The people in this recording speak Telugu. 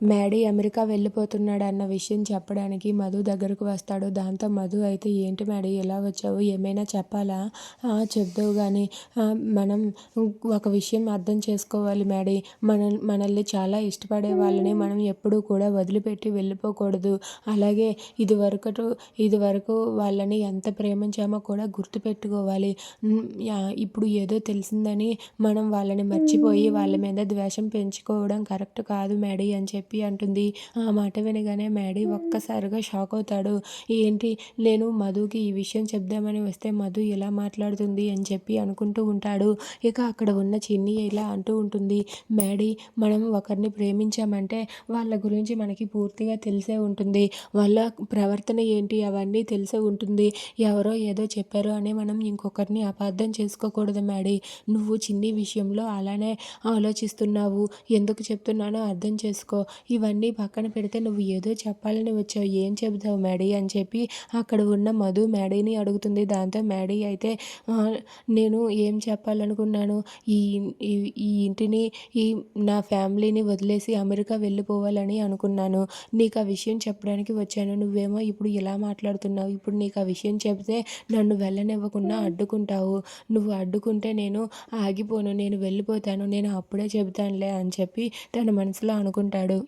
మ్యాడీ అమెరికా వెళ్ళిపోతున్నాడు అన్న విషయం చెప్పడానికి మధు దగ్గరకు వస్తాడు. దాంతో మధు అయితే ఏంటి మ్యాడీ ఎలా వచ్చావు? ఏమైనా చెప్పాలా? చెప్దావు చెప్తావు కానీ మనం ఒక విషయం అర్థం చేసుకోవాలి మ్యాడీ. మన మనల్ని చాలా ఇష్టపడే వాళ్ళని మనం ఎప్పుడూ కూడా వదిలిపెట్టి వెళ్ళిపోకూడదు. అలాగే ఇది వరకు ఇది వరకు వాళ్ళని ఎంత ప్రేమించామో కూడా గుర్తుపెట్టుకోవాలి. ఇప్పుడు ఏదో తెలిసిందని మనం వాళ్ళని మర్చిపోయి వాళ్ళ మీద ద్వేషం పెంచుకోవడం కరెక్ట్ కాదు మ్యాడీ అని చెప్పి అంటుంది. ఆ మాట వినగానే మ్యాడీ ఒక్కసారిగా షాక్ అవుతాడు. ఏంటి నేను మధుకి ఈ విషయం చెప్దామని వస్తే మధు ఎలా మాట్లాడుతుంది అని చెప్పి అనుకుంటూ ఉంటాడు. ఇక అక్కడ ఉన్న చిన్ని ఇలా అంటూ ఉంటుంది. మ్యాడీ మనం ఒకరిని ప్రేమించామంటే వాళ్ళ గురించి మనకి పూర్తిగా తెలిసే ఉంటుంది. వాళ్ళ ప్రవర్తన ఏంటి అవన్నీ తెలిసే ఉంటుంది. ఎవరో ఏదో చెప్పారు అని మనం ఇంకొకరిని అపార్థం చేసుకోకూడదు మ్యాడీ. నువ్వు చిన్ని విషయంలో అలానే ఆలోచిస్తున్నావు. ఎందుకు చెప్తున్నానో అర్థం చేసుకో. ఇవన్నీ పక్కన పెడితే నువ్వు ఏదో చెప్పాలని వచ్చావు ఏం చెబుతావు మేడీ అని చెప్పి అక్కడ ఉన్న మధు మేడీని అడుగుతుంది. దాంతో మ్యాడీ అయితే నేను ఏం చెప్పాలనుకున్నాను? ఈ ఈ- ఈ ఇంటిని ఈ నా ఫ్యామిలీని వదిలేసి అమెరికా వెళ్ళిపోవాలని అనుకున్నాను. నీకు ఆ విషయం చెప్పడానికి వచ్చాను. నువ్వేమో ఇప్పుడు ఇలా మాట్లాడుతున్నావు. ఇప్పుడు నీకు ఆ విషయం చెప్తే నన్ను వెళ్ళనివ్వకుండా అడ్డుకుంటావు. నువ్వు అడ్డుకుంటే నేను ఆగిపోను. నేను వెళ్ళిపోతాను. నేను అప్పుడే చెబుతానులే అని చెప్పి తన మనసులో అనుకుంటాడు.